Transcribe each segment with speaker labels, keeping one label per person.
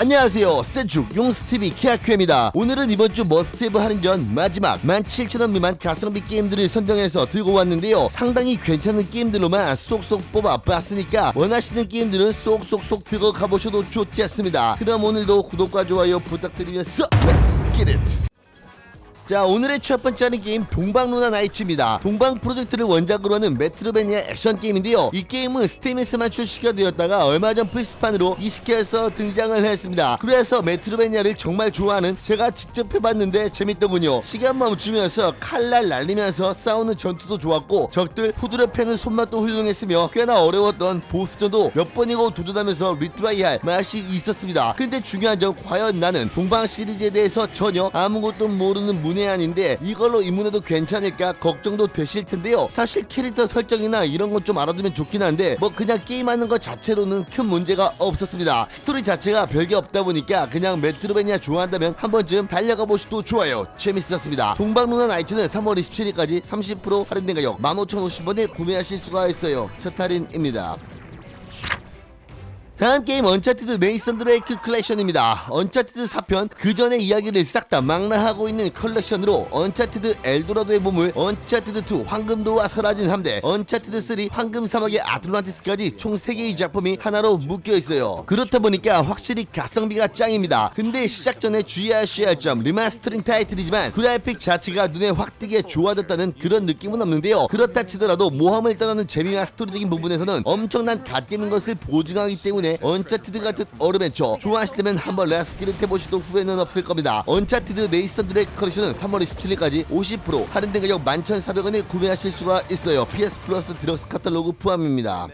Speaker 1: 안녕하세요. 센축 용스TV 키아큐입니다. 오늘은 이번 주 머스트헤브 할인전 마지막 17,000원 미만 가성비 게임들을 선정해서 들고 왔는데요. 상당히 괜찮은 게임들로만 쏙쏙 뽑아봤으니까 원하시는 게임들은 쏙쏙쏙 들고 가보셔도 좋겠습니다. 그럼 오늘도 구독과 좋아요 부탁드리면서 Let's get it 자 오늘의 첫 번째 하는 게임 동방루나 나이츠입니다. 동방 프로젝트를 원작으로 하는 메트로베니아 액션 게임인데요. 이 게임은 스팀에서만 출시가 되었다가 얼마 전 플스판으로 이식해서 등장을 했습니다. 그래서 메트로베니아를 정말 좋아하는 제가 직접 해봤는데 재밌더군요. 시간 멈추면서 칼날 날리면서 싸우는 전투도 좋았고 적들 후드려 패는 손맛도 훌륭했으며 꽤나 어려웠던 보스전도 몇 번이고 도전하면서 리트라이할 맛이 있었습니다. 근데 중요한 점 과연 나는 동방 시리즈에 대해서 전혀 아무것도 모르는 문 외한인데 이걸로 입문해도 괜찮을까 걱정도 되실 텐데요. 사실 캐릭터 설정이나 이런 것좀 알아두면 좋긴 한데 뭐 그냥 게임하는 것 자체로는 큰 문제가 없었습니다. 스토리 자체가 별게 없다 보니까 그냥 메트로베니아 좋아한다면 한 번쯤 달려가 보셔도 좋아요. 재밌었습니다. 동방루나 나이츠는 3월 27일까지 30% 할인된 가격 15,050원에 구매하실 수가 있어요. 첫 할인입니다 다음 게임 언차티드 메이슨 드레이크 컬렉션입니다. 언차티드 4편 그 전의 이야기를 싹 다 망라하고 있는 컬렉션으로 언차티드 엘도라도의 보물, 언차티드 2 황금도와 사라진 함대, 언차티드 3 황금 사막의 아틀란티스까지 총 3개의 작품이 하나로 묶여 있어요. 그렇다 보니까 확실히 가성비가 짱입니다. 근데 시작 전에 주의하셔야 할 점 리마스터링 타이틀이지만 그래픽 자체가 눈에 확 띄게 좋아졌다는 그런 느낌은 없는데요. 그렇다 치더라도 모험을 떠나는 재미와 스토리적인 부분에서는 엄청난 갓겜인 것을 보증하기 때문에 언차티드 같은 어드벤처 좋아하시다면 한번 레스키를 해보셔도 후회는 없을 겁니다. 언차티드 네이선 드랙 컬렉션은 3월 27일까지 50% 할인된 가격 11,400원에 구매하실 수가 있어요. PS 플러스 디럭스 카탈로그 포함입니다.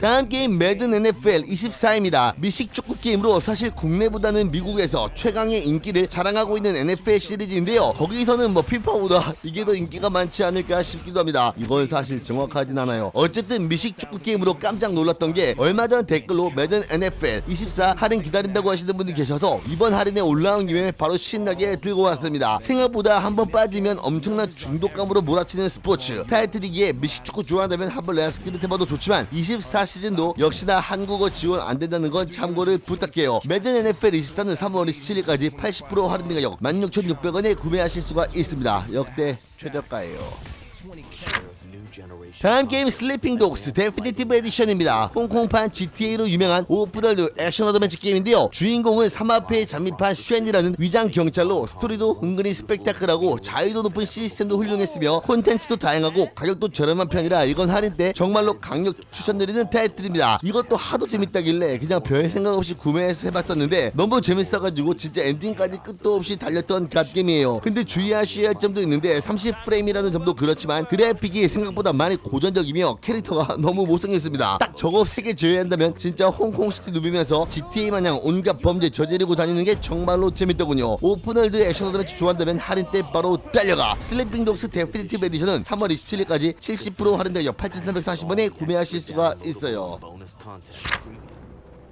Speaker 1: 다음 게임 매든 NFL 24입니다. 미식 축구 게임으로 사실 국내보다는 미국에서 최강의 인기를 자랑하고 있는 NFL 시리즈인데요. 거기서는 뭐 피파보다 이게 더 인기가 많지 않을까 싶기도 합니다. 이건 사실 정확하진 않아요. 어쨌든 미식 축구 게임으로 깜짝 놀랐던 게 얼마 전 댓글로 매든 NFL 24 할인 기다린다고 하시는 분이 계셔서 이번 할인에 올라온 김에 바로 신나게 들고 왔습니다. 생각보다 한번 빠지면 엄청난 중독감으로 몰아치는 스포츠 타이틀이기에 미식 축구 좋아한다면 한번 레아스키를 해봐도 좋지만 24 시즌도 역시나 한국어 지원 안 된다는 건 참고를 부탁해요. 매든 NFL 24는 3월 27일까지 80% 할인된 가격 16,600원에 구매하실 수가 있습니다. 역대 최저가예요. 다음 게임 슬리핑 독스 데피니티브 에디션입니다. 홍콩판 GTA로 유명한 오프널드 액션 어드벤처 게임인데요. 주인공은 삼합회에 잠입한 쉔이라는 위장 경찰로 스토리도 은근히 스펙타클하고 자유도 높은 시스템도 훌륭했으며 콘텐츠도 다양하고 가격도 저렴한 편이라 이건 할인 때 정말로 강력 추천드리는 타이틀입니다. 이것도 하도 재밌다길래 그냥 별 생각 없이 구매해서 해봤었는데 너무 재밌어가지고 진짜 엔딩까지 끝도 없이 달렸던 갓게임이에요. 근데 주의하셔야 할 점도 있는데 30프레임이라는 점도 그렇지만 그래픽이 생각보다 많이 고전적이며 캐릭터가 너무 못생겼습니다. 딱 저거 세개 제외한다면 진짜 홍콩시티 누비면서 GTA 마냥 온갖 범죄 저지르고 다니는 게 정말로 재밌더군요. 오픈월드 액션 어드벤처 좋아한다면 할인 때 바로 달려가. 슬리핑 독스 데피니티브 에디션은 3월 27일까지 70% 할인되어 8,340원에 구매하실 수가 있어요.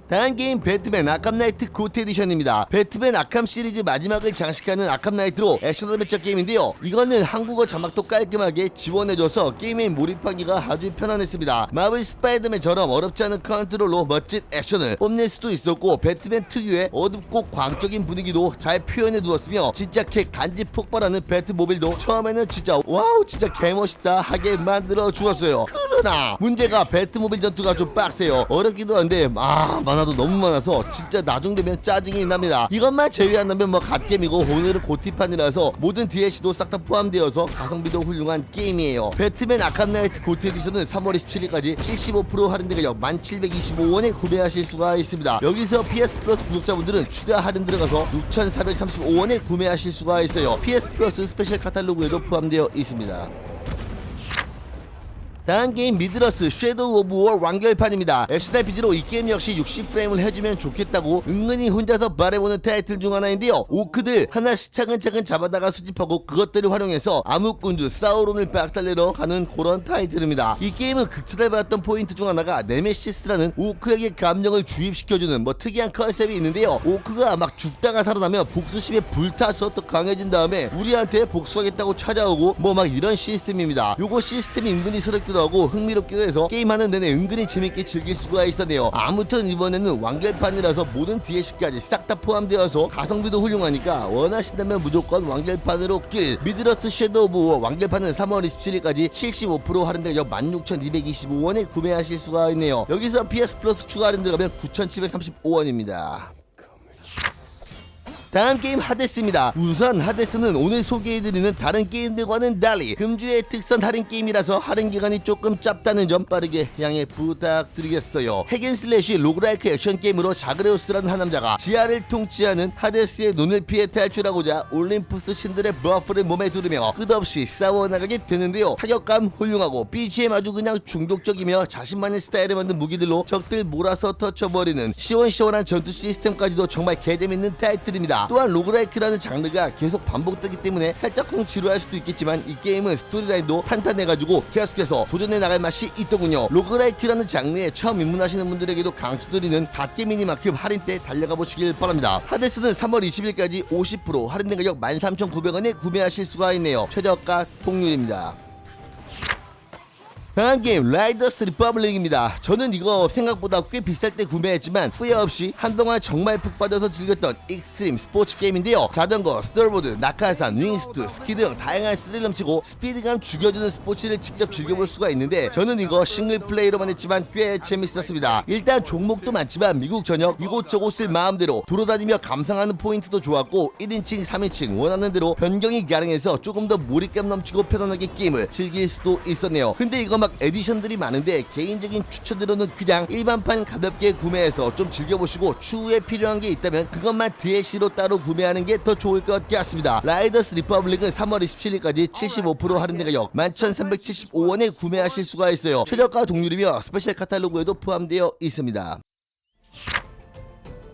Speaker 1: 다음 게임 배트맨 아캄 나이트 고트 에디션입니다. 배트맨 아캄 시리즈 마지막을 장식하는 아캄 나이트로 액션 어드벤처 게임인데요. 이거는 한국어 자막도 깔끔하게 지원해줘서 게임에 몰입하기가 아주 편안했습니다. 마블 스파이더맨처럼 어렵지 않은 컨트롤로 멋진 액션을 뽐낼 수도 있었고 배트맨 특유의 어둡고 광적인 분위기도 잘 표현해 두었으며 진짜 개 간지 폭발하는 배트모빌도 처음에는 진짜 와우 진짜 개멋있다 하게 만들어 주었어요. 그러나 문제가 배트모빌 전투가 좀 빡세요. 어렵기도 한데 아 많아도 너무 많아서 진짜 나중 되면 짜증이 납니다. 이것만 제외한다면 뭐 갓겜이고 오늘은 고티판이라서 모든 DLC도 싹 다 포함되어서 가성비도 훌륭한 게임이에요. 배트맨 아캄 나이트 고트 에디션은 3월 27일까지 75% 할인된 가격 1725원에 구매하실 수가 있습니다. 여기서 PS 플러스 구독자분들은 추가 할인 들어가서 6435원에 구매하실 수가 있어요. PS 플러스 스페셜 카탈로그에도 포함되어 있습니다. 다음 게임 미드러스 섀도우 오브 워 완결판입니다. RPG로 이 게임 역시 60프레임을 해주면 좋겠다고 은근히 혼자서 말해보는 타이틀 중 하나인데요. 오크들 하나씩 차근차근 잡아다가 수집하고 그것들을 활용해서 암흑군주 사우론을 빡달래러 가는 그런 타이틀입니다. 이 게임은 극차를 받았던 포인트 중 하나가 네메시스라는 오크에게 감정을 주입시켜주는 뭐 특이한 컨셉이 있는데요. 오크가 막 죽다가 살아나면 복수심에 불타서 또 강해진 다음에 우리한테 복수하겠다고 찾아오고 뭐 막 이런 시스템입니다. 요거 시스템이 은근히 스럽기도 신기하기도 하고 흥미롭기도 해서 게임하는 내내 은근히 재밌게 즐길 수가 있었네요. 아무튼 이번에는 완결판이라서 모든 DLC까지 싹 다 포함되어서 가성비도 훌륭하니까 원하신다면 무조건 완결판으로 길 미드러스 섀도우 오브 워 완결판은 3월 27일까지 75% 할인된 역 16,225원에 구매하실 수가 있네요. 여기서 PS 플러스 추가 할인 들어가면 9,735원입니다 다음 게임 하데스입니다. 우선 하데스는 오늘 소개해드리는 다른 게임들과는 달리 금주의 특선 할인 게임이라서 할인 기간이 조금 짧다는 점 빠르게 양해 부탁드리겠어요. 핵앤슬래시 로그라이크 액션 게임으로 자그레우스라는 한 남자가 지하를 통치하는 하데스의 눈을 피해 탈출하고자 올림푸스 신들의 버프를 몸에 두르며 끝없이 싸워나가게 되는데요. 타격감 훌륭하고 BGM 아주 그냥 중독적이며 자신만의 스타일을 만든 무기들로 적들 몰아서 터쳐버리는 시원시원한 전투 시스템까지도 정말 개재밌는 타이틀입니다. 또한 로그라이크라는 장르가 계속 반복되기 때문에 살짝쿵 지루할 수도 있겠지만 이 게임은 스토리라인도 탄탄해가지고 계속해서 도전해 나갈 맛이 있더군요. 로그라이크라는 장르에 처음 입문하시는 분들에게도 강추드리는 갓게임이니만큼 할인 때 달려가 보시길 바랍니다. 하데스는 3월 20일까지 50% 할인된 가격 13,900원에 구매하실 수가 있네요. 최저가 통률입니다. 다음 게임 라이더스 리퍼블릭입니다. 저는 이거 생각보다 꽤 비쌀 때 구매했지만 후회 없이 한동안 정말 푹 빠져서 즐겼던 익스트림 스포츠 게임인데요. 자전거, 스토어보드, 낙하산, 윙스트, 스키 등 다양한 스릴 넘치고 스피드감 죽여주는 스포츠를 직접 즐겨볼 수가 있는데 저는 이거 싱글 플레이로만 했지만 꽤 재밌었습니다. 일단 종목도 많지만 미국 전역 이곳저곳을 마음대로 돌아다니며 감상하는 포인트도 좋았고 1인칭, 3인칭 원하는 대로 변경이 가능해서 조금 더 몰입감 넘치고 편안하게 게임을 즐길 수도 있었네요. 근데 이거 막 에디션들이 많은데 개인적인 추천으로는 그냥 일반판 가볍게 구매해서 좀 즐겨보시고 추후에 필요한 게 있다면 그것만 DLC로 따로 구매하는 게 더 좋을 것 같습니다. 라이더스 리퍼블릭은 3월 27일까지 75% 할인된 가격 11,375원에 구매하실 수가 있어요. 최저가 동률이며 스페셜 카탈로그에도 포함되어 있습니다.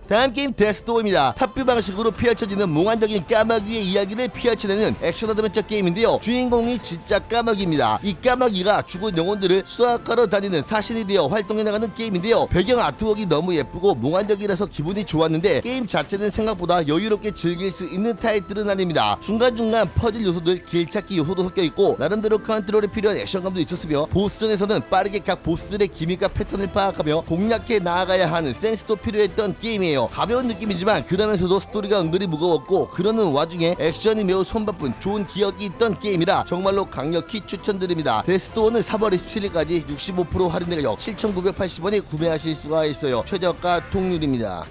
Speaker 1: 다음 게임 데스도어입니다. 탑뷰 방식으로 펼쳐지는 몽환적인 까마귀의 이야기를 펼쳐내는 액션 어드벤처 게임인데요. 주인공이 진짜 까마귀입니다. 이 까마귀가 죽은 영혼들을 수학하러 다니는 사신이 되어 활동해 나가는 게임인데요. 배경 아트웍이 너무 예쁘고 몽환적이라서 기분이 좋았는데 게임 자체는 생각보다 여유롭게 즐길 수 있는 타이틀은 아닙니다. 중간중간 퍼즐 요소들, 길찾기 요소도 섞여 있고 나름대로 컨트롤에 필요한 액션감도 있었으며 보스전에서는 빠르게 각 보스들의 기믹과 패턴을 파악하며 공략해 나아가야 하는 센스도 필요했던 게임이에요. 가벼운 느낌이지만 그러면서도 스토리가 은근히 무거웠고 그러는 와중에 액션이 매우 손바쁜 좋은 기억이 있던 게임이라 정말로 강력히 추천드립니다. 데스도어는 3월 27일까지 65% 할인된 가격 7,980원에 구매하실 수가 있어요. 최저가 통률입니다.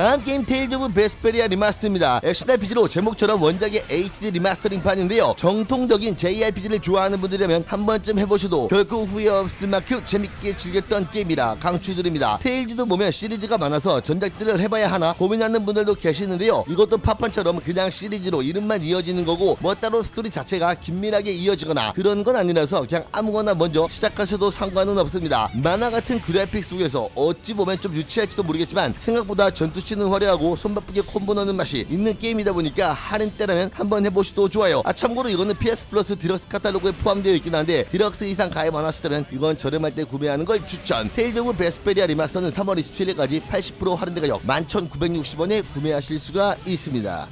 Speaker 1: 다음 게임 테일즈 오브 베스페리아 리마스터입니다. 액션 RPG로 제목처럼 원작의 HD 리마스터링판인데요. 정통적인 JRPG를 좋아하는 분들이라면 한 번쯤 해보셔도 결코 후회 없을 만큼 재밌게 즐겼던 게임이라 강추드립니다. 테일즈도 보면 시리즈가 많아서 전작들을 해봐야 하나 고민하는 분들도 계시는데요. 이것도 팝판처럼 그냥 시리즈로 이름만 이어지는 거고 뭐 따로 스토리 자체가 긴밀하게 이어지거나 그런 건 아니라서 그냥 아무거나 먼저 시작하셔도 상관은 없습니다. 만화 같은 그래픽 속에서 어찌 보면 좀 유치할지도 모르겠지만 생각보다 전투 씬은 화려하고 손바쁘게 콤보 넣는 맛이 있는 게임이다 보니까 할인 때라면 한번 해보셔도 좋아요. 아 참고로 이거는 PS 플러스 디럭스 카탈로그에 포함되어 있긴 한데 디럭스 이상 가입 안 하시다면 이건 저렴할 때 구매하는 걸 추천. 테일즈 오브 베스페리아 리마스터는 3월 27일까지 80% 할인된 가격 11,960원에 구매하실 수가 있습니다.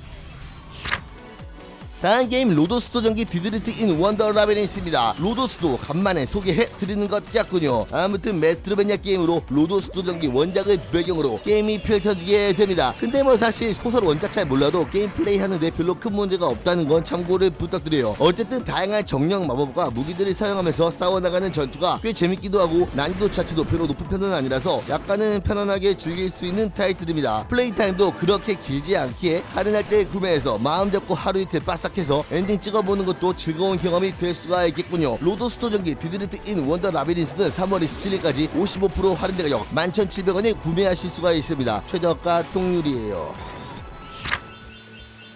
Speaker 1: 다음 게임 로도스도 전기 디드리트 인 원더 라비린스입니다. 로도스도 간만에 소개해 드리는 것 같군요. 아무튼 메트로베니아 게임으로 로도스도 전기 원작을 배경으로 게임이 펼쳐지게 됩니다. 근데 뭐 사실 소설 원작 잘 몰라도 게임 플레이 하는데 별로 큰 문제가 없다는 건 참고를 부탁드려요. 어쨌든 다양한 정령 마법과 무기들을 사용하면서 싸워나가는 전투가 꽤 재밌기도 하고 난이도 자체도 별로 높은 편은 아니라서 약간은 편안하게 즐길 수 있는 타이틀입니다. 플레이 타임도 그렇게 길지 않기에 할인할 때 구매해서 마음 잡고 하루 이틀 바싹 해서 엔딩 찍어보는 것도 즐거운 경험이 될 수가 있겠군요. 로도스토 전기 디드리트 인 원더 라비린스는 3월 27일까지 55% 할인된 가격 11,700원에 구매하실 수가 있습니다. 최저가 통률이에요.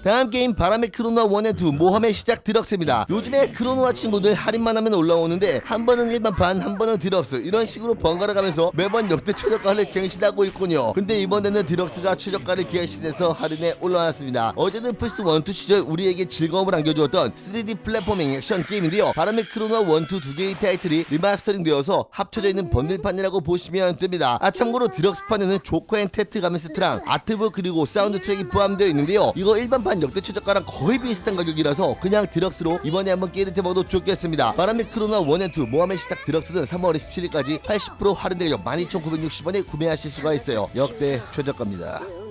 Speaker 1: 다음 게임 바람의 크로노와 원앤 투 모험의 시작 디럭스입니다. 요즘에 크로노와 친구들 할인만 하면 올라오는데 한 번은 일반판 한 번은 디럭스 이런 식으로 번갈아 가면서 매번 역대 최저가를 갱신하고 있군요. 근데 이번에는 디럭스가 최저가를 갱신해서 할인에 올라왔습니다. 어제는 플스 1, 2 시절 우리에게 즐거움을 안겨주었던 3D 플랫포밍 액션 게임인데요. 바람의 크로노와 원투 두 개의 타이틀이 리마스터링 되어서 합쳐져 있는 번들판이라고 보시면 됩니다. 아 참고로 디럭스판에는 조커 앤 테트 가면 세트랑 아트북 그리고 사운드 트랙이 포함되어 있는데요. 이거 일반 판 한정판 역대 최저가랑 거의 비슷한 가격이라서 그냥 디럭스로 이번에 한번 깨르해봐도 좋겠습니다. 바람의 크로나 원앤투 모하메 시작 디럭스 는 3월 27일까지 80% 할인된 가격 12,960원에 구매하실 수가 있어요. 역대 최저가입니다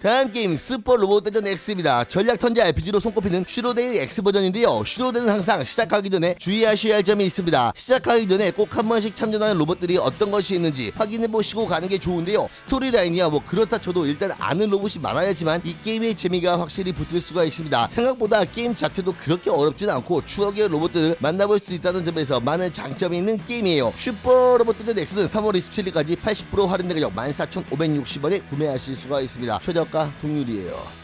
Speaker 1: 다음 게임 슈퍼 로봇 대전 X입니다. 전략 턴제 RPG로 손꼽히는 슈로데의 X 버전인데요. 슈로데는 항상 시작하기 전에 주의하셔야 할 점이 있습니다. 시작하기 전에 꼭 한 번씩 참전하는 로봇들이 어떤 것이 있는지 확인해 보시고 가는 게 좋은데요. 스토리 라인이야 뭐 그렇다 쳐도 일단 아는 로봇이 많아야지만 이 게임의 재미가 확실히 붙을 수가 있습니다. 생각보다 게임 자체도 그렇게 어렵진 않고 추억의 로봇들을 만나볼 수 있다는 점에서 많은 장점이 있는 게임이에요. 슈퍼 로봇 대전 X는 3월 27일까지 80% 할인된 가격 14,560원에 구매하실 수가 있습니다. 최저 가 동률이에요.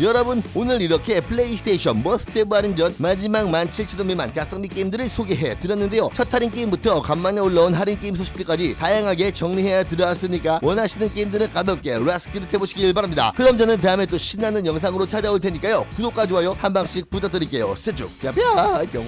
Speaker 1: 여러분 오늘 이렇게 플레이스테이션 머스테브 할인전 마지막 17,000원 미만 가성비 게임들을 소개해 드렸는데요. 첫 할인 게임부터 간만에 올라온 할인 게임 소식들까지 다양하게 정리해 드렸으니까 원하시는 게임들은 가볍게 라스키를 해보시길 바랍니다. 그럼 저는 다음에 또 신나는 영상으로 찾아올 테니까요. 구독과 좋아요 한 방씩 부탁드릴게요. 세쭉 뿅뿅